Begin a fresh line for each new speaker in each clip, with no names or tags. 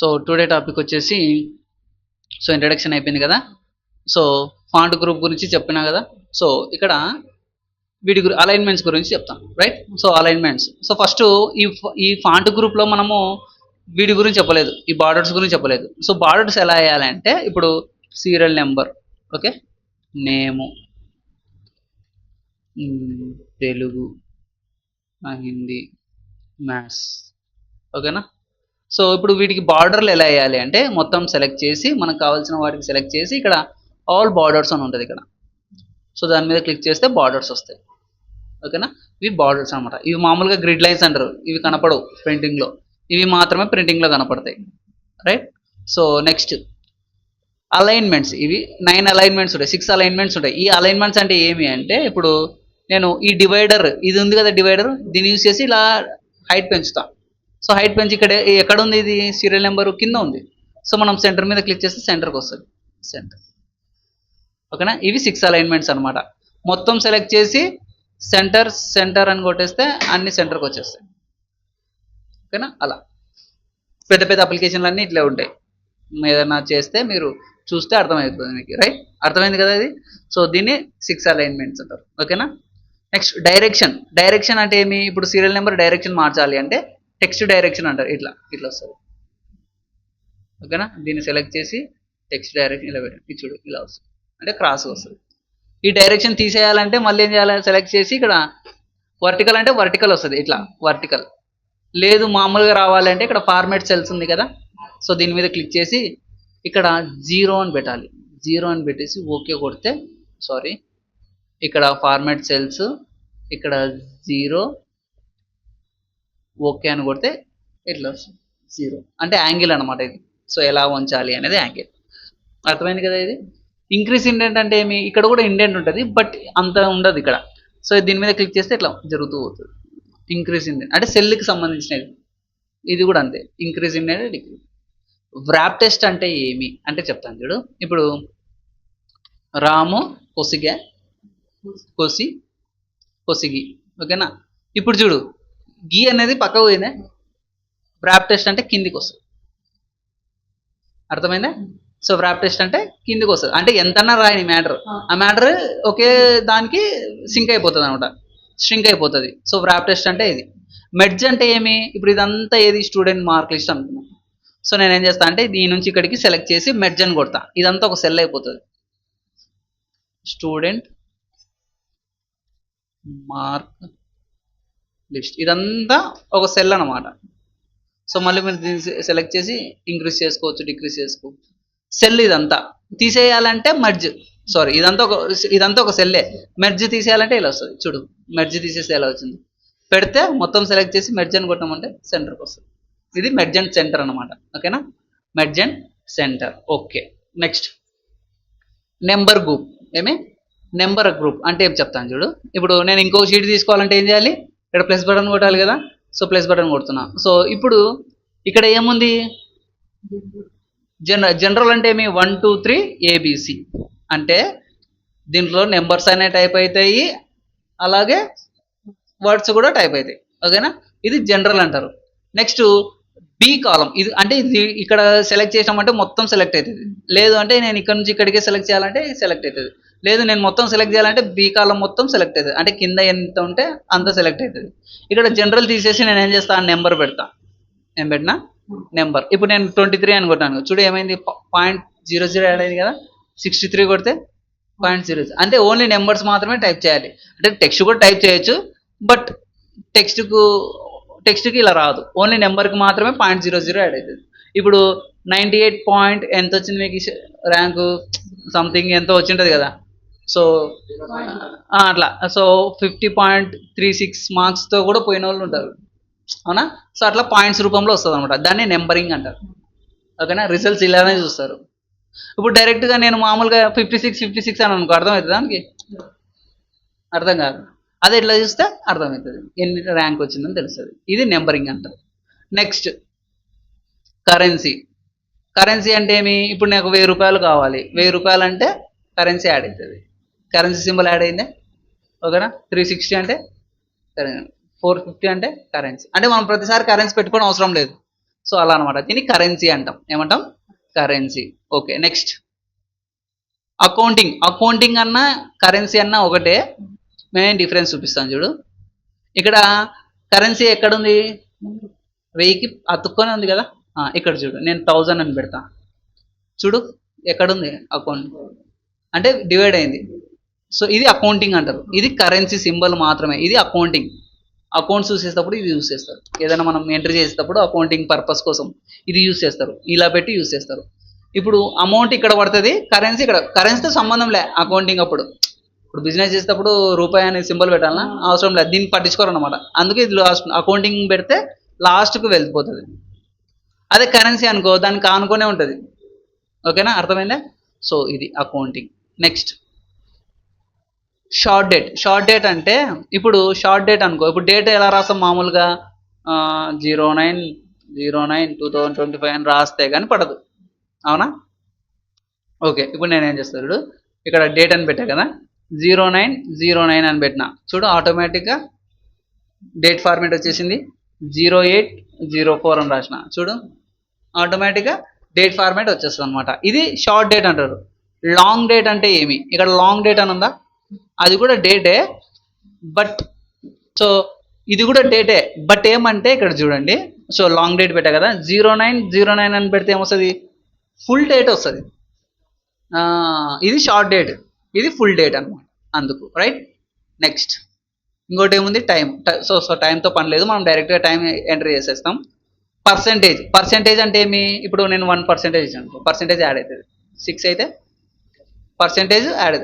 So today topic వచ్చేసి so introduction అయిపోయింది కదా. సో ఫాంట్ గ్రూప్ గురించి చెప్పినా కదా. సో ఇక్కడ వీటి గురి అలైన్మెంట్స్ గురించి చెప్తాను right so alignments so first ఈ ఈ ఫాంట్ గ్రూప్లో మనము వీటి గురించి చెప్పలేదు ఈ బార్డర్స్ గురించి చెప్పలేదు. సో బార్డర్స్ ఎలా వేయాలంటే ఇప్పుడు serial number okay name Telugu Hindi maths ఓకేనా సో ఇప్పుడు వీటికి బార్డర్లు ఎలా వేయాలి అంటే మొత్తం సెలెక్ట్ చేసి మనకు కావాల్సిన వాటికి సెలెక్ట్ చేసి ఇక్కడ ఆల్ బార్డర్స్ అని ఉంటుంది ఇక్కడ. సో దాని మీద క్లిక్ చేస్తే బార్డర్స్ వస్తాయి. ఓకేనా? ఇవి బార్డర్స్ అన్నమాట. ఇవి మామూలుగా గ్రిడ్ లైన్స్ అంటారు. ఇవి కనపడవు ప్రింటింగ్లో ఇవి మాత్రమే ప్రింటింగ్లో కనపడతాయి. రైట్ సో నెక్స్ట్ అలైన్మెంట్స్ ఇవి నైన్ అలైన్మెంట్స్ ఉంటాయి. సిక్స్ అలైన్మెంట్స్ ఉంటాయి. ఈ అలైన్మెంట్స్ అంటే ఏమి అంటే ఇప్పుడు నేను ఈ డివైడర్ ఇది ఉంది కదా డివైడర్ దీన్ని యూజ్ చేసి ఇలా హైట్ పెంచుతాను సో హైట్ పెంచి ఇక్కడ ఎక్కడ ఉంది ఇది సీరియల్ నెంబర్ కింద ఉంది. సో మనం సెంటర్ మీద క్లిక్ చేస్తే సెంటర్కి వస్తుంది. సెంటర్. ఓకేనా? ఇవి సిక్స్ అలైన్మెంట్స్ అన్నమాట. మొత్తం సెలెక్ట్ చేసి సెంటర్ సెంటర్ అని కొట్టేస్తే అన్ని సెంటర్కి వచ్చేస్తాయి. ఓకేనా? అలా. పెద్ద పెద్ద అప్లికేషన్లు అన్నీ ఇట్లే ఉంటాయి. ఏదైనా చేస్తే మీరు చూస్తే అర్థమైపోతుంది మీకు రైట్ అర్థమైంది కదా ఇది? సో దీన్ని సిక్స్ అలైన్మెంట్స్ అంటారు. ఓకేనా? నెక్స్ట్ డైరెక్షన్ డైరెక్షన్ అంటే ఏమి? ఇప్పుడు సీరియల్ నెంబర్ డైరెక్షన్ మార్చాలి అంటే టెక్స్ట్ డైరెక్షన్ అంటారు. ఇట్లా ఇట్లా వస్తుంది. ఓకేనా? దీన్ని సెలెక్ట్ చేసి టెక్స్ట్ డైరెక్షన్ ఇలా పెట్టండి. ఇది చూడు ఇలా వస్తుంది. అంటే క్రాస్ వస్తుంది. ఈ డైరెక్షన్ తీసేయాలంటే మళ్ళీ ఏం చేయాలి? సెలెక్ట్ చేసి ఇక్కడ వర్టికల్ అంటే వర్టికల్ వస్తుంది. ఇట్లా వర్టికల్ లేదు మామూలుగా రావాలంటే ఇక్కడ ఫార్మేట్ సెల్స్ ఉంది కదా? సో దీని మీద క్లిక్ చేసి ఇక్కడ జీరో అని పెట్టాలి. జీరో అని పెట్టేసి ఓకే కొడితే సారీ ఇక్కడ ఫార్మాట్ సెల్స్ ఇక్కడ జీరో ఓకే అని కొడితే ఇట్లా వస్తుంది? జీరో అంటే యాంగిల్ అనమాట ఇది. సో ఎలా ఉంచాలి అనేది యాంగిల్. అర్థమైంది కదా ఇది? ఇంక్రీస్ ఇండెంట్ అంటే ఏమి? ఇక్కడ కూడా ఇండెంట్ ఉంటుంది బట్ అంత ఉండదు ఇక్కడ. సో దీని మీద క్లిక్ చేస్తే ఇట్లా జరుగుతూ పోతుంది. ఇంక్రీస్ ఇండెంట్ అంటే సెల్కి సంబంధించినది. ఇది కూడా అంతే. Increase indent decrease wrap test అంటే ఏమి? అంటే చెప్తాను చూడు. ఇప్పుడు రాము కొసిగా కొసి కొసిగి. ఓకేనా? ఇప్పుడు చూడు. గీ అనేది పక్కకు పోయిందే? వ్రాప్ టెస్ట్ అంటే కిందికి వస్తుంది. అర్థమైందా? సో వ్రాప్ టెస్ట్ అంటే కిందికి వస్తుంది. అంటే ఎంతన్నా రాయని మ్యాటర్ ఆ. మ్యాటర్ ఒకే దానికి సింక్ అయిపోతుంది అనమాట. స్ట్రింక్ అయిపోతుంది. సో వ్రాప్ టెస్ట్ అంటే ఇది. మెడ్జ్ అంటే ఏమి? ఇప్పుడు ఇదంతా ఏది? స్టూడెంట్ మార్క్ లిస్ట్ అనుకున్నాం సో నేను ఏం చేస్తా అంటే దీని నుంచి ఇక్కడికి సెలెక్ట్ చేసి మెడ్జ్ అని కొడతా. ఇదంతా ఒక సెల్ అయిపోతుంది. స్టూడెంట్ మార్క్ లిస్ట్ ఇదంతా ఒక సెల్ అన్నమాట. సో మళ్ళీ మీరు దీన్ని సెలెక్ట్ చేసి ఇంక్రీజ్ చేసుకోవచ్చు డిక్రీజ్ చేసుకోవచ్చు సెల్ ఇదంతా. తీసేయాలంటే మర్జ్ సారీ ఇదంతా ఒక ఇదంతా ఒక సెల్లే మెర్జ్ తీసేయాలంటే ఇలా వస్తుంది. చూడు మెర్జ్ తీసేస్తే ఎలా వచ్చింది? పెడితే మొత్తం సెలెక్ట్ చేసి మెర్జ్ అని కొట్టామంటే సెంటర్కి వస్తుంది. ఇది మెర్జ్ అండ్ సెంటర్ అనమాట ఓకేనా? Merge and centre okay next number group ఏమి? నెంబర్ గ్రూప్ అంటే ఏం చెప్తాను చూడు? ఇప్పుడు నేను ఇంకో షీట్ తీసుకోవాలంటే ఏం చేయాలి? ఇక్కడ ప్లస్ బటన్ కొట్టాలి కదా? సో ప్లస్ బటన్ కొడుతున్నా. సో ఇప్పుడు ఇక్కడ ఏముంది? జనరల్ జనరల్ అంటే ఏమి? వన్ టూ త్రీ ఏబిసి అంటే దీంట్లో నెంబర్స్ అనే టైప్ అవుతాయి అలాగే వర్డ్స్ కూడా టైప్ అవుతాయి ఓకేనా ఇది జనరల్ అంటారు. నెక్స్ట్ బి కాలం ఇది అంటే ఇది ఇక్కడ సెలెక్ట్ చేసామంటే మొత్తం సెలెక్ట్ అవుతుంది లేదు అంటే నేను ఇక్కడ నుంచి ఇక్కడికే సెలెక్ట్ చేయాలంటే సెలెక్ట్ అవుతుంది లేదు నేను మొత్తం సెలెక్ట్ చేయాలంటే బి కాలం మొత్తం సెలెక్ట్ అవుతుంది. అంటే కింద ఎంత ఉంటే అంత సెలెక్ట్ అవుతుంది. ఇక్కడ జనరల్ తీసేసి నేను ఏం చేస్తాను నెంబర్ పెడతా. ఏం పెట్టినా? నెంబర్ ఇప్పుడు నేను ట్వంటీ త్రీ అని కొట్టాను. చూడు ఏమైంది? పాయింట్ జీరో జీరో యాడ్ అయింది కదా? సిక్స్టీ త్రీ కొడితే పాయింట్ జీరో అంటే ఓన్లీ నెంబర్స్ మాత్రమే టైప్ చేయాలి. అంటే టెక్స్ట్ కూడా టైప్ చేయొచ్చు బట్ టెక్స్ట్కు టెక్స్ట్కి ఇలా రాదు. ఓన్లీ నెంబర్కి మాత్రమే పాయింట్ జీరో జీరో యాడ్ అవుతుంది. ఇప్పుడు నైంటీ ఎయిట్ పాయింట్ ఎంత వచ్చింది మీకు? ర్యాంకు సంథింగ్ ఎంతో వచ్చింటుంది కదా? సో అట్లా. So fifty point three six మార్క్స్తో కూడా పోయిన వాళ్ళు ఉంటారు. అవునా? సో అట్లా పాయింట్స్ రూపంలో వస్తుంది అనమాట దాన్ని నెంబరింగ్ అంటారు. ఓకేనా? రిజల్ట్స్ ఇలానే చూస్తారు. ఇప్పుడు డైరెక్ట్గా నేను మామూలుగా ఫిఫ్టీ సిక్స్ ఫిఫ్టీ సిక్స్ అని అనుకో అర్థమవుతుంది దానికి? అర్థం కాదు. అదే ఇట్లా చూస్తే అర్థమవుతుంది ఎన్ని ర్యాంక్ వచ్చిందని తెలుస్తుంది. ఇది నెంబరింగ్ అంటారు. Next currency. కరెన్సీ అంటే ఏమి? ఇప్పుడు నాకు వెయ్యి రూపాయలు కావాలి. వెయ్యి రూపాయలు అంటే కరెన్సీ యాడ్ అవుతుంది కరెన్సీ సింబల్ యాడ్ అయిందే? ఓకేనా? త్రీ సిక్స్టీ అంటే ఫోర్ ఫిఫ్టీ అంటే కరెన్సీ అంటే మనం ప్రతిసారి కరెన్సీ పెట్టుకోవడం అవసరం లేదు. సో అలా అనమాట దీన్ని కరెన్సీ అంటాం. ఏమంటాం? Currency okay next accounting accounting అన్న కరెన్సీ అన్న ఒకటే. మేము డిఫరెన్స్ చూపిస్తాం చూడు. ఇక్కడ కరెన్సీ ఎక్కడుంది? వెయ్యికి అతుక్కొని ఉంది కదా? ఇక్కడ చూడు. నేను థౌజండ్ అని పెడతా. చూడు ఎక్కడుంది? అకౌంట్ అంటే డివైడ్ అయింది. సో ఇది అకౌంటింగ్ అంటారు. ఇది కరెన్సీ సింబల్ మాత్రమే. ఇది అకౌంటింగ్ అకౌంట్స్ యూస్ చేసేటప్పుడు ఇది యూస్ చేస్తారు. ఏదైనా మనం ఎంట్రీ చేసేటప్పుడు అకౌంటింగ్ పర్పస్ కోసం ఇది యూస్ చేస్తారు. ఇలా పెట్టి యూస్ చేస్తారు. ఇప్పుడు అమౌంట్ ఇక్కడ పడుతుంది కరెన్సీ ఇక్కడ. కరెన్సీతో సంబంధం లే అకౌంటింగ్ అప్పుడు. ఇప్పుడు బిజినెస్ చేసేటప్పుడు రూపాయి అనే సింబల్ పెట్టాలన్నా అవసరం లేదు. దీన్ని పట్టించుకోరు అనమాట అందుకే ఇది లాస్ట్ అకౌంటింగ్ పెడితే లాస్ట్కు వెళ్ళిపోతుంది. అదే కరెన్సీ అనుకో దానికి ఆనుకొనే ఉంటుంది. ఓకేనా అర్థమైందా? సో ఇది accounting next short date short date అంటే ఇప్పుడు షార్ట్ డేట్ అనుకో ఇప్పుడు డేట్ ఎలా రాస్తాం మామూలుగా? Zero nine zero nine two thousand twenty five అని రాస్తే కానీ పడదు. అవునా? ఓకే ఇప్పుడు నేనేం చేస్తాను చూడు. ఇక్కడ డేట్ అని పెట్టా కదా? జీరో నైన్ జీరో నైన్ అని పెట్టిన. చూడు ఆటోమేటిక్గా డేట్ ఫార్మేట్ వచ్చేసింది. జీరో ఎయిట్ జీరో ఫోర్ అని రాసిన. చూడు ఆటోమేటిక్గా డేట్ ఫార్మేట్ వచ్చేస్తుంది అనమాట ఇది షార్ట్ డేట్ అంటారు. లాంగ్ డేట్ అంటే ఏమి? ఇక్కడ లాంగ్ డేట్ అని ఉందా? అది కూడా డేటే బట్ సో ఇది కూడా డేటే బట్ ఏమంటే ఇక్కడ చూడండి సో లాంగ్ డేట్ పెట్టా కదా జీరో నైన్ జీరో నైన్ అని పెడితే ఏమొస్తుంది? ఫుల్ డేట్ వస్తుంది. ఇది షార్ట్ డేట్ ఇది ఫుల్ డేట్ అనమాట అందుకు రైట్? నెక్స్ట్ ఇంకోటి ఏముంది? టైం సో సో టైంతో పని లేదు మనం డైరెక్ట్గా టైం ఎంటర్ చేసేస్తాం. పర్సెంటేజ్ పర్సెంటేజ్ అంటే ఏమి? ఇప్పుడు నేను వన్ పర్సెంటేజ్ ఇచ్చాను పర్సెంటేజ్ యాడ్ అవుతుంది సిక్స్ అయితే? పర్సెంటేజ్ యాడ్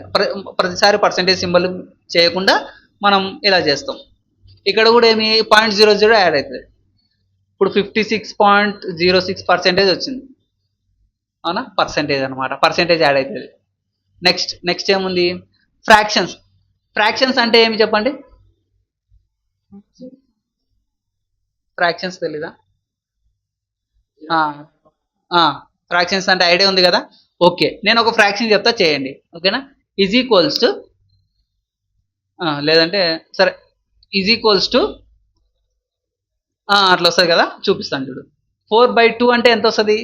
ప్రతిసారి పర్సెంటేజ్ సింబల్ చేయకుండా మనం ఇలా చేస్తాం. ఇక్కడ కూడా ఏమి పాయింట్ జీరో జీరో యాడ్ అవుతుంది. ఇప్పుడు fifty six point zero six percentage వచ్చింది. అవునా? పర్సెంటేజ్ అనమాట పర్సెంటేజ్ యాడ్ అవుతుంది. నెక్స్ట్ నెక్స్ట్ ఏముంది? ఫ్రాక్షన్స్ ఫ్రాక్షన్స్ అంటే ఏమి చెప్పండి? ఫ్రాక్షన్స్ తెలీదా? ఫ్రాక్షన్స్ అంటే ఐడియా ఉంది కదా? ఓకే నేను ఒక ఫ్రాక్షన్ చెప్తా చేయండి. ఓకేనా ఈజ్ ఈక్వల్స్ టు లేదంటే సరే. ఈజ్ ఈక్వల్స్ టు అట్లా వస్తుంది కదా? చూపిస్తాను చూడు. ఫోర్ బై టూ అంటే ఎంత వస్తుంది?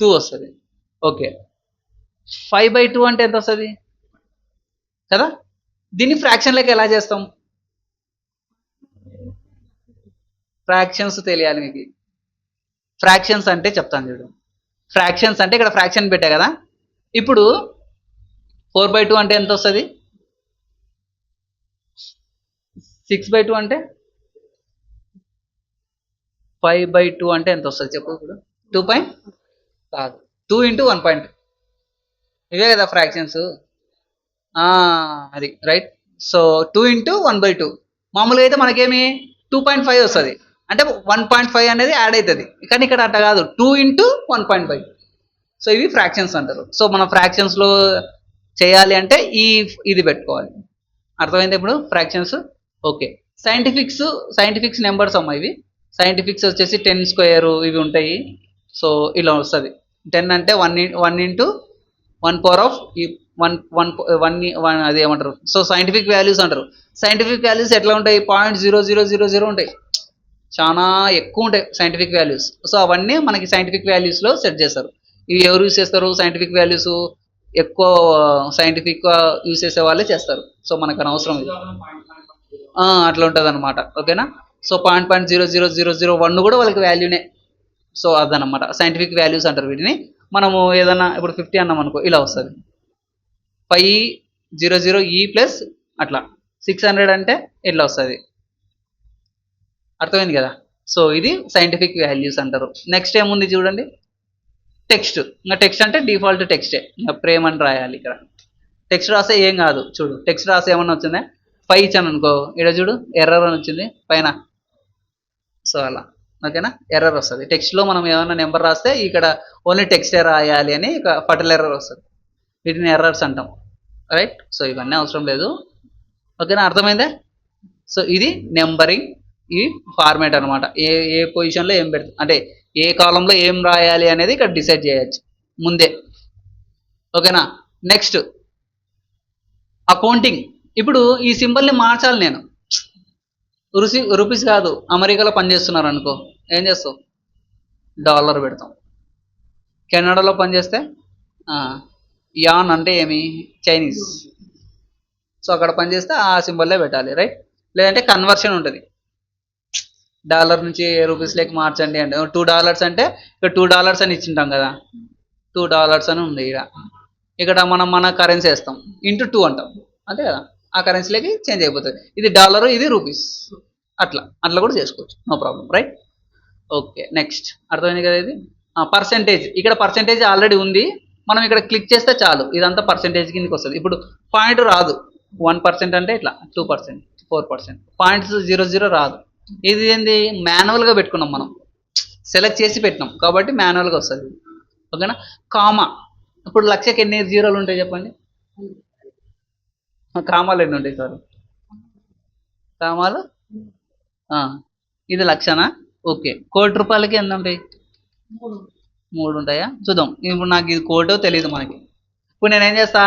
టూ వస్తుంది. ఓకే ఫైవ్ బై టూ అంటే ఎంత వస్తుంది? కదా? దీన్ని ఫ్రాక్షన్లోకి ఎలా చేస్తాం? ఫ్రాక్షన్స్ తెలియాలి మీకు. ఫ్రాక్షన్స్ అంటే చెప్తాను చూడు. ఫ్రాక్షన్స్ అంటే ఇక్కడ ఫ్రాక్షన్ పెట్టా కదా. ఇప్పుడు ఫోర్ బై టూ అంటే ఎంత వస్తుంది? సిక్స్ బై టూ అంటే? ఫైవ్ బై టూ అంటే ఎంత వస్తుంది చెప్పు ఇప్పుడు? Two point? కాదు. Two into one point. ఇవే కదా ఫ్రాక్షన్స్. అది right. So two into one by two. మామూలుగా అయితే మనకేమి? టూ పాయింట్ ఫైవ్ వస్తుంది. అంటే వన్ పాయింట్ ఫైవ్ అనేది యాడ్ అవుతుంది కానీ ఇక్కడ అట్ట కాదు. Two into one point five so ఇవి ఫ్రాక్షన్స్ అంటారు. సో మనం ఫ్రాక్షన్స్లో చేయాలి అంటే ఈ ఇది పెట్టుకోవాలి. అర్థమైంది ఇప్పుడు? Fractions okay scientifics scientifics numbers అమ్మా ఇవి. సైంటిఫిక్స్ వచ్చేసి టెన్ స్క్వేర్ ఇవి ఉంటాయి. సో ఇలా వస్తుంది. టెన్ అంటే one one into one power of E one one one one అది ఏమంటారు? సో సైంటిఫిక్ వాల్యూస్ అంటారు. సైంటిఫిక్ వాల్యూస్ ఎట్లా ఉంటాయి? Point zero zero zero zero ఉంటాయి. చాలా ఎక్కువ ఉంటాయి సైంటిఫిక్ వాల్యూస్ సో అవన్నీ మనకి సైంటిఫిక్ వాల్యూస్లో సెట్ చేస్తారు. ఇవి ఎవరు యూస్ చేస్తారు? సైంటిఫిక్ వాల్యూస్ ఎక్కువ సైంటిఫిక్ యూస్ చేసే వాళ్ళే చేస్తారు. సో మనకు అనవసరం ఇది అట్లా ఉంటుంది అనమాట ఓకేనా? So point point zero zero zero zero one కూడా వాళ్ళకి వాల్యూనే సో అదనమాట సైంటిఫిక్ వాల్యూస్ అంటారు వీటిని. మనము ఏదైనా ఇప్పుడు ఫిఫ్టీ అన్నాం అనుకో ఇలా వస్తుంది. Five zero zero E plus అట్లా. సిక్స్ హండ్రెడ్ అంటే ఇట్లా వస్తుంది? అర్థమైంది కదా? సో ఇది సైంటిఫిక్ వాల్యూస్ అంటారు. నెక్స్ట్ ఏముంది చూడండి? టెక్స్ట్ ఇంకా టెక్స్ట్ అంటే డిఫాల్ట్ టెక్స్టే ఇంకా ప్రేమ అని రాయాలి ఇక్కడ. టెక్స్ట్ రాస్తే ఏం కాదు. చూడు టెక్స్ట్ రాసే ఏమన్నా వచ్చిందా? ఫైవ్ ఇచ్చాను అనుకో. ఇక్కడ చూడు ఎర్రర్ అని వచ్చింది. పైన. సో అలా. ఓకేనా? ఎర్రర్ వస్తుంది. టెక్స్ట్లో మనం ఏమైనా నెంబర్ రాస్తే ఇక్కడ ఓన్లీ టెక్స్టే రాయాలి అని ఒక ఫటల్ ఎర్రర్ వస్తుంది. వీటిని ఎర్రర్స్ అంటాం. రైట్ సో ఇవన్నీ అవసరం లేదు. ఓకేనా? అర్థమైందే? సో ఇది నెంబరింగ్ ఈ ఫార్మేట్ అనమాట ఏ ఏ పొజిషన్లో ఏం పెడతాం అంటే ఏ కాలంలో ఏం రాయాలి అనేది ఇక్కడ డిసైడ్ చేయొచ్చు. ముందే. ఓకేనా? నెక్స్ట్ అకౌంటింగ్ ఇప్పుడు ఈ సింబల్ని మార్చాలి నేను. రుసి రూపీస్ కాదు. అమెరికాలో పనిచేస్తున్నారు అనుకో. ఏం చేస్తావు? డాలర్ పెడతాం. కెనడాలో పనిచేస్తే యాన్ అంటే ఏమి? చైనీస్ సో అక్కడ పనిచేస్తే ఆ సింబల్లే పెట్టాలి రైట్ లేదంటే కన్వర్షన్ ఉంటుంది. డాలర్ నుంచి రూపీస్ రూపీస్లోకి మార్చండి అంటే టూ డాలర్స్ అంటే ఇక్కడ టూ డాలర్స్ అని ఇచ్చింటాం కదా. టూ డాలర్స్ అని ఉంది ఇక్కడ ఇక్కడ మనం మన కరెన్సీ వేస్తాం. ఇంటూ టూ అంటాం. అంతే కదా? ఆ కరెన్సీలోకి చేంజ్ అయిపోతుంది. ఇది డాలర్ ఇది రూపీస్. అట్లా. అట్లా కూడా చేసుకోవచ్చు. No problem right okay next అర్థమైంది కదా ఇది? పర్సెంటేజ్ ఇక్కడ పర్సెంటేజ్ ఆల్రెడీ ఉంది. మనం ఇక్కడ క్లిక్ చేస్తే చాలు. ఇదంతా పర్సెంటేజ్ కిందకి వస్తుంది. ఇప్పుడు పాయింట్ రాదు. వన్ పర్సెంట్ అంటే ఇట్లా. Two percent four percent points zero zero రాదు. ఇది ఏంది మాన్యువల్గా పెట్టుకున్నాం మనం. సెలెక్ట్ చేసి పెట్టినాం. కాబట్టి మాన్యువల్గా వస్తుంది. ఓకేనా? కామా. ఇప్పుడు లక్షకి ఎన్ని జీరోలు ఉంటాయి చెప్పండి? కామాలు ఎన్ని ఉంటాయి సార్? కామాలు? ఇది లక్షనా? ఓకే. కోటి రూపాయలకి ఎంత ఉంటాయి? మూడు ఉంటాయా? చూద్దాం. ఇప్పుడు నాకు ఇది కోటో తెలియదు మనకి. ఇప్పుడు నేనేం చేస్తా?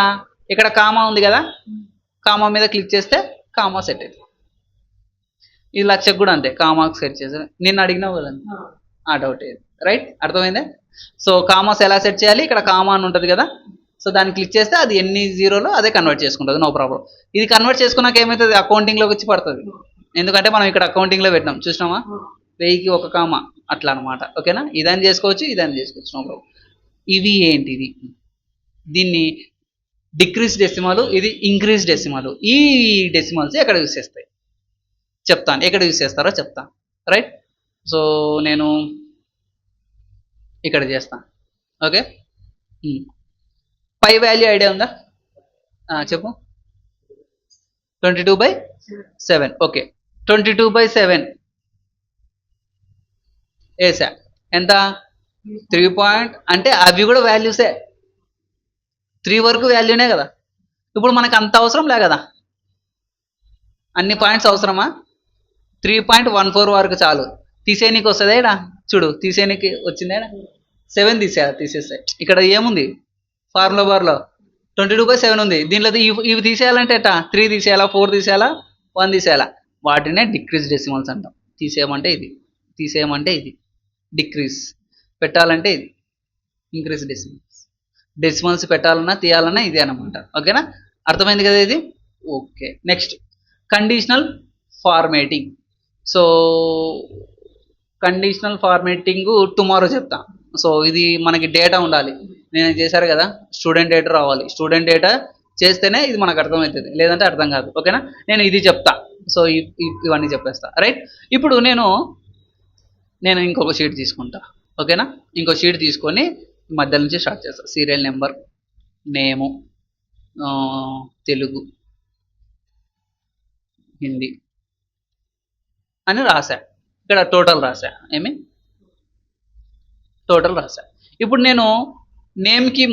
ఇక్కడ కామా ఉంది కదా? కామా మీద క్లిక్ చేస్తే కామా సెట్ అవుతుంది ఈ లక్షకు కూడా అంతే కామాకు సెట్ చేసి నిన్ను అడిగినావు కదా ఆ. డౌట్ రైట్ అర్థమైందా? సో కామాస్ ఎలా సెట్ చేయాలి? ఇక్కడ కామా అని ఉంటుంది కదా. సో దాన్ని క్లిక్ చేస్తే అది ఎన్ని జీరోలో అదే కన్వర్ట్ చేసుకుంటుంది నో ప్రాబ్లం ఇది కన్వర్ట్ చేసుకున్నాక ఏమవుతుంది అకౌంటింగ్లోకి వచ్చి పడుతుంది. ఎందుకంటే మనం ఇక్కడ అకౌంటింగ్లో పెట్టినాం. చూసినామా వెయ్యికి ఒక కామ. అట్లా అనమాట ఓకేనా? ఇదని చేసుకోవచ్చు ఇదని చేసుకోవచ్చు నో ప్రాబ్లం ఇవి ఏంటిది? దీన్ని డిక్రీస్ డెసిమల్ ఇది ఇంక్రీజ్ డెసిమల్ ఈ డెసిమల్స్ ఎక్కడ యూస్ చేస్తాయి? చెప్తాను. ఎక్కడ యూస్ చేస్తారో చెప్తాను. రైట్ సో నేను ఇక్కడ చేస్తాను. ఓకే పై వాల్యూ ఐడియా ఉందా? ఆ, చెప్పు. Twenty two by seven okay twenty two by seven వేసా ఎంత? త్రీ పాయింట్ అంటే అవి కూడా వాల్యూసే త్రీ వరకు వాల్యూనే కదా. ఇప్పుడు మనకు అంత అవసరం లే కదా. అన్ని పాయింట్స్ అవసరమా? త్రీ పాయింట్ వన్ ఫోర్ వరకు చాలు. తీసేయనీకి వస్తుంది ఏడా చూడు తీసేయనీకి వచ్చిందేడా సెవెన్ తీసేయాలి తీసేస్తే ఇక్కడ ఏముంది? ఫార్ములా బార్లో ట్వంటీ టూ బై సెవెన్ ఉంది. దీంట్లో ఇవి ఇవి తీసేయాలంటే ఎట్టా? త్రీ తీసేయాలా ఫోర్ తీసేయాలా వన్ తీసేయాలా? వాటినే డిక్రీజ్ డెసిమల్స్ అంటాం. తీసేయమంటే ఇది. తీసేయమంటే ఇది. డిక్రీజ్ పెట్టాలంటే ఇది. ఇంక్రీజ్ డెసిమల్స్ డెసిమల్స్ పెట్టాలన్నా తీయాలన్నా ఇదే అనమాట ఓకేనా? అర్థమైంది కదా ఇది? Okay. Next conditional formatting so conditional formatting tomorrow చెప్తా. సో ఇది మనకి డేటా ఉండాలి. నేను చేశారు కదా స్టూడెంట్ డేటా రావాలి. స్టూడెంట్ డేటా చేస్తేనే ఇది మనకు అర్థమవుతుంది. లేదంటే అర్థం కాదు. ఓకేనా నేను ఇది చెప్తా. సో ఇవన్నీ చెప్పేస్తా. రైట్ ఇప్పుడు నేను నేను ఇంకొక షీట్ తీసుకుంటా. ఓకేనా ఇంకో షీట్ తీసుకొని మధ్య నుంచి స్టార్ట్ చేస్తా. Serial number name Telugu Hindi. అని రాశా. ఇక్కడ టోటల్ రాశా. ఏమి? టోటల్ రాశా. ఇప్పుడు నేను నేమ్కి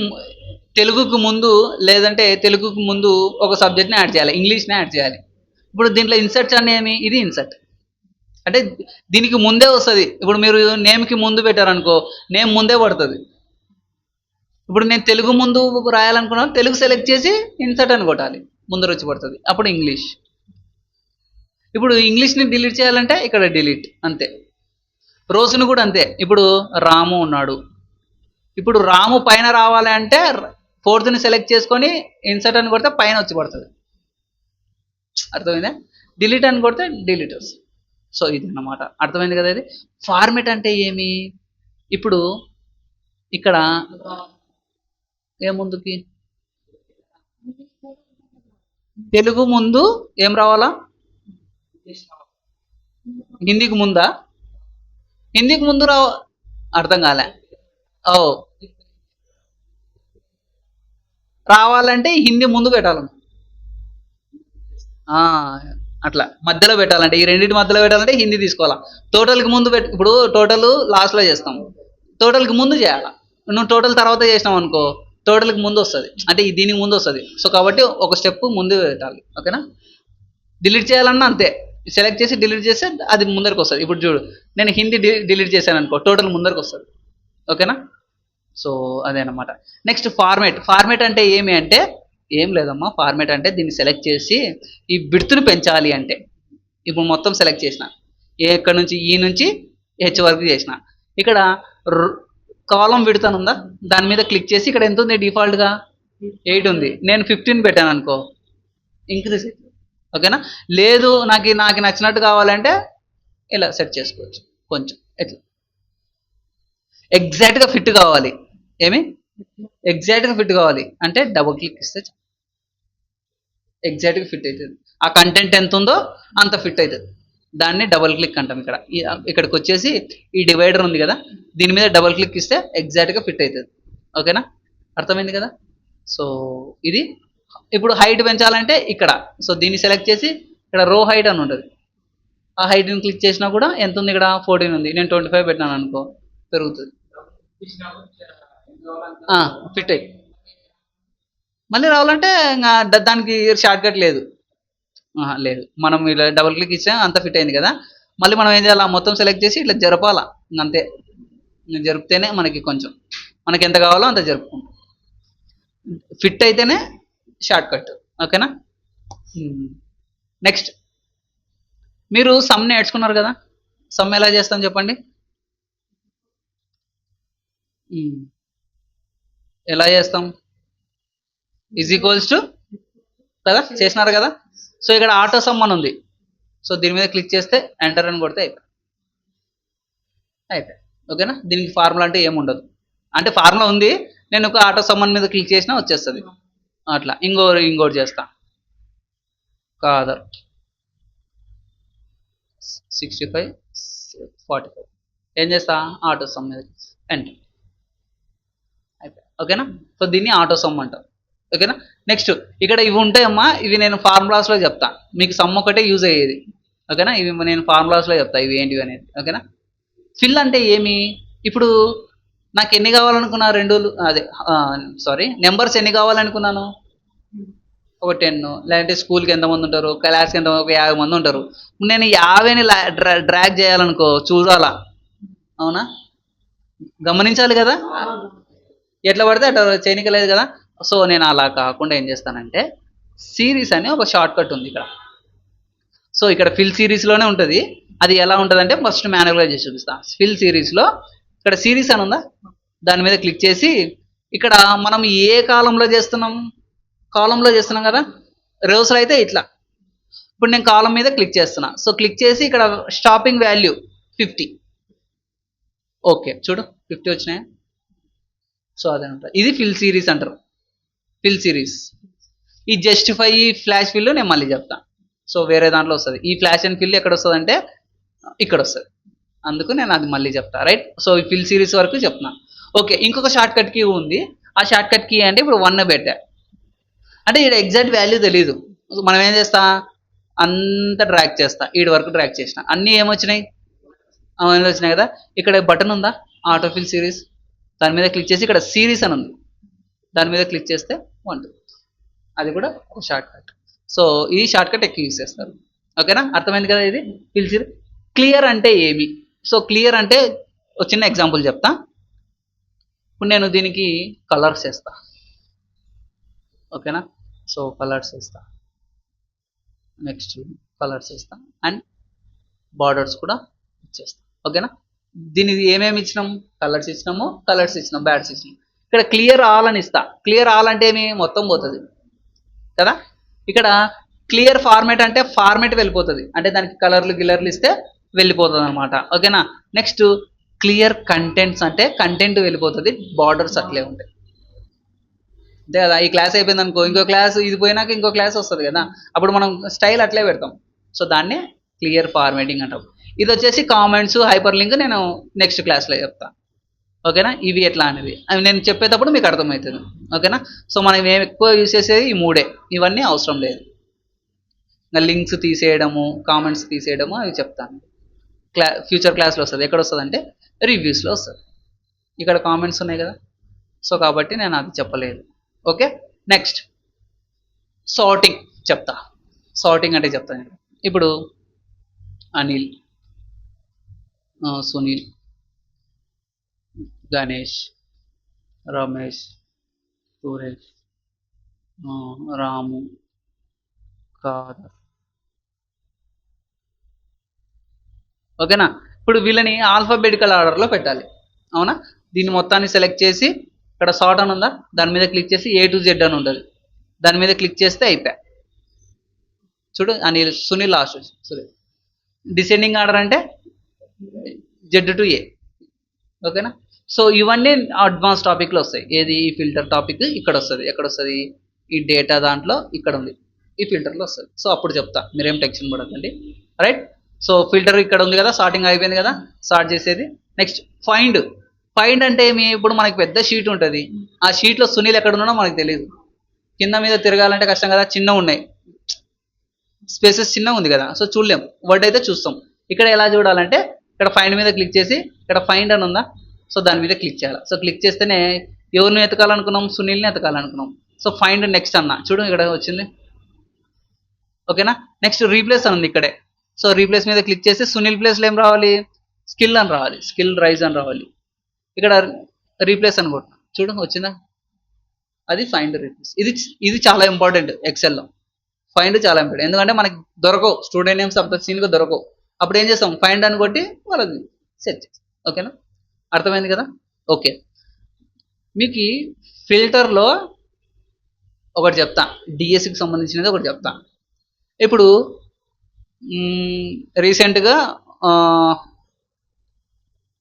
తెలుగుకు ముందు లేదంటే తెలుగుకు ముందు ఒక సబ్జెక్ట్ని యాడ్ చేయాలి. ఇంగ్లీష్ని యాడ్ చేయాలి. ఇప్పుడు దీంట్లో ఇన్సర్ట్స్ అని ఏమి? ఇది ఇన్సర్ట్ అంటే దీనికి ముందే వస్తుంది. ఇప్పుడు మీరు నేమ్కి ముందు పెట్టారనుకో నేమ్ ముందే పడుతుంది. ఇప్పుడు నేను తెలుగు ముందు రాయాలనుకున్నాను తెలుగు సెలెక్ట్ చేసి ఇన్సర్ట్ అని కొట్టాలి. ముందర వచ్చి పడుతుంది. అప్పుడు ఇంగ్లీష్ ఇప్పుడు ఇంగ్లీష్ని డిలీట్ చేయాలంటే ఇక్కడ డిలీట్ అంతే. రోజును కూడా అంతే. ఇప్పుడు రాము ఉన్నాడు. ఇప్పుడు రాము పైన రావాలి అంటే ఫోర్త్ని సెలెక్ట్ చేసుకొని ఇన్సర్ట్ అని కొడితే పైన వచ్చి పడుతుంది. అర్థమైందా? డిలీట్ అని కొడితే డిలీట్ వస్తుంది. సో ఇది అన్నమాట. అర్థమైంది కదా ఇది? ఫార్మెట్ అంటే ఏమి? ఇప్పుడు ఇక్కడ ఏముందుకి తెలుగు ముందు ఏం రావాలా? హిందీకి ముందా? హిందీకి ముందు రావ అర్థం కాలే. ఓ. రావాలంటే హిందీ ముందు పెట్టాలను ఆ, అట్లా. మధ్యలో పెట్టాలంటే ఈ రెండింటి మధ్యలో పెట్టాలంటే హిందీ తీసుకోవాలా. టోటల్కి ముందు పెట్ ఇప్పుడు టోటల్ లాస్ట్లో చేస్తాం. టోటల్కి ముందు చేయాలా. నువ్వు టోటల్ తర్వాత చేసినావు అనుకో టోటల్కి ముందు వస్తుంది. అంటే దీనికి ముందు వస్తుంది. సో కాబట్టి ఒక స్టెప్ ముందు పెట్టాలి. ఓకేనా? డిలీట్ చేయాలన్నా అంతే. సెలెక్ట్ చేసి డిలీట్ చేస్తే అది ముందరికి వస్తుంది. ఇప్పుడు చూడు నేను హిందీ డిలీట్ చేశాను అనుకో టోటల్ ముందరికి వస్తుంది. ఓకేనా? సో అదేనమాట నెక్స్ట్ ఫార్మేట్ ఫార్మేట్ అంటే ఏమి అంటే ఏం లేదమ్మా ఫార్మేట్ అంటే దీన్ని సెలెక్ట్ చేసి ఈ బిడ్త్ని పెంచాలి అంటే ఇప్పుడు మొత్తం సెలెక్ట్ చేసిన ఏ ఎక్కడి నుంచి ఈ నుంచి హెచ్ వరకు చేసిన. ఇక్కడ కాలం విడతాను ఉందా? దాని మీద క్లిక్ చేసి ఇక్కడ ఎంత ఉంది డిఫాల్ట్గా ఎయిట్ ఉంది. నేను ఫిఫ్టీన్ పెట్టాను అనుకో ఇంక్రీజ్ ఓకేనా? లేదు నాకు నాకు నచ్చినట్టు కావాలంటే ఇలా సెట్ చేసుకోవచ్చు. కొంచెం ఎట్లా? ఎగ్జాక్ట్గా ఫిట్ కావాలి. ఏమి? ఎగ్జాక్ట్గా ఫిట్ కావాలి. అంటే డబుల్ క్లిక్ ఇస్తే ఎగ్జాక్ట్గా ఫిట్ అవుతుంది ఆ కంటెంట్ ఎంత ఉందో అంత ఫిట్ అవుతుంది దాన్ని డబుల్ క్లిక్ అంటాం ఇక్కడ. ఇక్కడికి వచ్చేసి ఈ డివైడర్ ఉంది కదా? దీని మీద డబుల్ క్లిక్ ఇస్తే ఎగ్జాక్ట్గా ఫిట్ అవుతుంది ఓకేనా? అర్థమైంది కదా? సో ఇది ఇప్పుడు హైట్ పెంచాలంటే ఇక్కడ. సో దీన్ని సెలెక్ట్ చేసి ఇక్కడ రో హైట్ అని ఉంటుంది. ఆ హైట్ని క్లిక్ చేసినా కూడా ఎంత ఉంది ఇక్కడ? ఫోర్టీన్ ఉంది. నేను ట్వంటీ ఫైవ్ పెట్టినాను అనుకో పెరుగుతుంది. ఫిట్ అయ్యి మళ్ళీ రావాలంటే ఇంకా దానికి షార్ట్ కట్ లేదు లేదు. మనం ఇలా డబుల్ క్లిక్ ఇచ్చాం అంత ఫిట్ అయింది కదా. మళ్ళీ మనం ఏం చేయాలి? మొత్తం సెలెక్ట్ చేసి ఇట్లా జరపాలా? అంతే. జరిపితేనే మనకి కొంచెం. మనకి ఎంత కావాలో అంత జరుపుకుంటాం. ఫిట్ అయితేనే షార్ట్ కట్ ఓకేనా నెక్స్ట్. మీరు సమ్ నేర్చుకున్నారు కదా? సమ్ ఎలా చేస్తాం చెప్పండి? ఎలా చేస్తాం? ఈజ్ ఈక్వల్స్ టు కదా? చేసినారు కదా? సో ఇక్కడ ఆటో సమ్ అని ఉంది. సో దీని మీద క్లిక్ చేస్తే ఎంటర్ అని కొడితే అయిపోయి అయిపోయి ఓకేనా? దీనికి ఫార్ములా అంటే ఏముండదు అంటే ఫార్ములా ఉంది. నేను ఒక ఆటో సమ్మన్ మీద క్లిక్ చేసినా వచ్చేస్తుంది. అట్లా. ఇంకో ఇంకోటి చేస్తా. కాదర్ సిక్స్టీ ఫైవ్ ఫార్టీ ఫైవ్ ఏం చేస్తా? ఆటో సమ్ మీద ఎంటర్ అయిపోయి ఓకేనా? సో దీన్ని ఆటో సమ్ అంటాం ఓకేనా? నెక్స్ట్ ఇక్కడ ఇవి ఉంటాయమ్మా. ఇవి నేను ఫార్ములాస్లో చెప్తా. మీకు సమ్ ఒకటే యూజ్ అయ్యేది. ఓకేనా? ఇవి నేను ఫార్ములాస్లో చెప్తా. ఇవి ఏంటివి అనేది. ఓకేనా? ఫిల్ అంటే ఏమి? ఇప్పుడు నాకు ఎన్ని కావాలనుకున్నా రెండు అదే సారీ నెంబర్స్ ఎన్ని కావాలనుకున్నాను? ఒక టెన్ లేదంటే స్కూల్కి ఎంతమంది ఉంటారు? క్లాస్కి ఎంత ఒక యాభై మంది ఉంటారు. నేను యాభైని డ్రాగ్ చేయాలనుకో చూడాలా? అవునా? గమనించాలి కదా? ఎట్లా పడితే అట్లా చేయనికలేదు కదా? సో నేను అలా కాకుండా ఏం చేస్తానంటే సిరీస్ అని ఒక షార్ట్ కట్ ఉంది ఇక్కడ. సో ఇక్కడ ఫిల్ సిరీస్లోనే ఉంటుంది. అది ఎలా ఉంటుంది అంటే ఫస్ట్ మాన్యువల్గా చేసి చూపిస్తాను ఫిల్ సిరీస్లో ఇక్కడ సిరీస్ అని ఉందా? దాని మీద క్లిక్ చేసి ఇక్కడ మనం ఏ కాలంలో చేస్తున్నాం? కాలంలో చేస్తున్నాం కదా? రోస్లో అయితే ఇట్లా. ఇప్పుడు నేను కాలం మీద క్లిక్ చేస్తున్నా. సో క్లిక్ చేసి ఇక్కడ స్టాపింగ్ వాల్యూ ఫిఫ్టీ ఓకే చూడు ఫిఫ్టీ వచ్చినాయి? సో అదే అంటారు ఇది ఫిల్ సిరీస్ అంటారు. ఫిల్ సిరీస్ ఈ జస్టిఫై ఈ ఫ్లాష్ ఫిల్ నేను మళ్ళీ చెప్తాను సో వేరే దాంట్లో వస్తుంది. ఈ ఫ్లాష్ అండ్ ఫిల్ ఎక్కడ వస్తుంది అంటే ఇక్కడ వస్తుంది. అందుకు నేను అది మళ్ళీ చెప్తా రైట్ సో ఈ ఫిల్ సిరీస్ వరకు చెప్తున్నా. ఓకే ఇంకొక షార్ట్ కట్ కీ ఉంది. ఆ షార్ట్ కట్ కీ అంటే ఇప్పుడు వన్ పెట్టా. అంటే ఇక్కడ ఎగ్జాక్ట్ వాల్యూ తెలీదు. మనం ఏం చేస్తా? అంత డ్రాక్ చేస్తా. ఈడ వరకు డ్రాక్ చేసిన. అన్నీ ఏమొచ్చినాయి? అవన్నీ వచ్చినాయి కదా? ఇక్కడ బటన్ ఉందా? ఆటో ఫిల్ సిరీస్ దాని మీద క్లిక్ చేసి ఇక్కడ సిరీస్ అని ఉంది. దాని మీద క్లిక్ చేస్తే వన్ అది కూడా ఒక షార్ట్ కట్ సో ఈ షార్ట్ కట్ ఎక్కువ యూస్ చేస్తారు. ఓకేనా అర్థమైంది కదా ఇది? ఫిల్ సిరీస్ క్లియర్ అంటే ఏమి? సో క్లియర్ అంటే ఒక చిన్న ఎగ్జాంపుల్ చెప్తా. ఇప్పుడు నేను దీనికి కలర్స్ వేస్తా. ఓకేనా? సో కలర్స్ వేస్తా. నెక్స్ట్ కలర్స్ వేస్తా. అండ్ బార్డర్స్ కూడా ఇచ్చేస్తా. ఓకేనా? దీనికి ఏమేమి ఇచ్చినాం? కలర్స్ ఇచ్చినాము కలర్స్ ఇచ్చినాం బ్యాడ్స్ ఇచ్చినాం. ఇక్కడ క్లియర్ ఆల్ అని ఇస్తా. క్లియర్ ఆల్ అంటే ఏమి? మొత్తం పోతుంది. కదా? ఇక్కడ క్లియర్ ఫార్మేట్ అంటే ఫార్మేట్ వెళ్ళిపోతుంది. అంటే దానికి కలర్లు గిలర్లు ఇస్తే వెళ్ళిపోతుంది అనమాట ఓకేనా నెక్స్ట్ క్లియర్ కంటెంట్స్ అంటే కంటెంట్ వెళ్ళిపోతుంది బార్డర్స్ అట్లే ఉంటాయి. అంతే కదా ఈ క్లాస్ అయిపోయింది అనుకో ఇంకో క్లాస్ ఇది పోయినాక ఇంకో క్లాస్ వస్తుంది కదా? అప్పుడు మనం స్టైల్ అట్లే పెడతాం. సో దాన్ని క్లియర్ ఫార్మేటింగ్ అంటాం. ఇది వచ్చేసి కామెంట్స్ హైపర్ లింక్ నేను నెక్స్ట్ క్లాస్లో చెప్తాను ఓకేనా ఇవి ఎట్లా అనేది. అవి నేను చెప్పేటప్పుడు మీకు అర్థమవుతుంది. ఓకేనా సో మనం ఏం ఎక్కువ యూస్ చేసేది ఈ మూడే. ఇవన్నీ అవసరం లేదు. లింక్స్ తీసేయడము కామెంట్స్ తీసేయడము అవి చెప్తాను. క్లా ఫ్యూచర్ క్లాస్లో వస్తుంది. ఎక్కడ వస్తుంది అంటే రివ్యూస్లో వస్తుంది. ఇక్కడ కామెంట్స్ ఉన్నాయి కదా. సో కాబట్టి నేను అది చెప్పలేదు. ఓకే నెక్స్ట్ సార్టింగ్ చెప్తా. సార్టింగ్ అంటే చెప్తాను నేను. ఇప్పుడు అనిల్ సునీల్ గణేష్ రమేష్ సురేష్ రాము కాదర్ ఓకేనా? ఇప్పుడు వీళ్ళని ఆల్ఫాబెటికల్ ఆర్డర్లో పెట్టాలి. అవునా? దీన్ని మొత్తాన్ని సెలెక్ట్ చేసి ఇక్కడ సార్ట్ అని ఉందా? దాని మీద క్లిక్ చేసి ఏ టు జెడ్ అని ఉంటుంది. దాని మీద క్లిక్ చేస్తే అయిపోయా. చూడు Anil Sunil last Sunil descending order అంటే జెడ్ టు ఏ ఓకేనా? సో ఇవన్నీ అడ్వాన్స్ టాపిక్లో వస్తాయి. ఏది? ఈ ఫిల్టర్ టాపిక్ ఇక్కడ వస్తుంది. ఎక్కడ వస్తుంది? ఈ డేటా దాంట్లో ఇక్కడ ఉంది. ఈ ఫిల్టర్లో వస్తుంది. సో అప్పుడు చెప్తా. మీరేం టెన్షన్ పడకండి. రైట్ సో ఫిల్టర్ ఇక్కడ ఉంది కదా స్టార్టింగ్ అయిపోయింది కదా స్టార్ట్ చేసేది. నెక్స్ట్ ఫైండ్ ఫైండ్ అంటే మీ ఇప్పుడు మనకి పెద్ద షీట్ ఉంటుంది. ఆ షీట్లో సునీల్ ఎక్కడ ఉన్నాడో మనకు తెలియదు కింద మీద తిరగాలంటే కష్టం కదా చిన్న ఉన్నాయి. స్పేసెస్ చిన్నగా ఉంది కదా సో చూడలేం. వర్డ్ అయితే చూస్తాం. ఇక్కడ ఎలా చూడాలంటే ఇక్కడ ఫైండ్ మీద క్లిక్ చేసి ఇక్కడ ఫైండ్ అని ఉందా? సో దాని మీద క్లిక్ చేయాలి. సో క్లిక్ చేస్తేనే ఎవరిని ఎతకాలనుకున్నాం సునీల్ని ఎతకాలనుకున్నాం సో ఫైండ్ నెక్స్ట్ అన్న. చూడు ఇక్కడ వచ్చింది. ఓకేనా నెక్స్ట్ రీప్లేస్ అని ఉంది ఇక్కడే. సో రీప్లేస్ మీద క్లిక్ చేసి సునీల్ ప్లేస్లో ఏం రావాలి? స్కిల్ అని రావాలి. స్కిల్ రైజ్ అని రావాలి. ఇక్కడ రీప్లేస్ అని కొట్టు చూడు వచ్చిందా? అది ఫైండ్ రీప్లేస్ ఇది ఇది చాలా ఇంపార్టెంట్ ఎక్సెల్లో ఫైండ్ చాలా ఇంపార్టెంట్ ఎందుకంటే మనకి దొరకవు. స్టూడెంట్ నేమ్స్ అంత సీన్గా దొరకవు. అప్పుడు ఏం చేస్తాం? ఫైండ్ అని కొట్టి వాళ్ళది సెట్ చేస్తాం. ఓకేనా అర్థమైంది కదా? ఓకే మీకు ఫిల్టర్లో ఒకటి చెప్తా. డిఎస్సికి సంబంధించినది ఒకటి చెప్తా. ఇప్పుడు రీసెంట్గా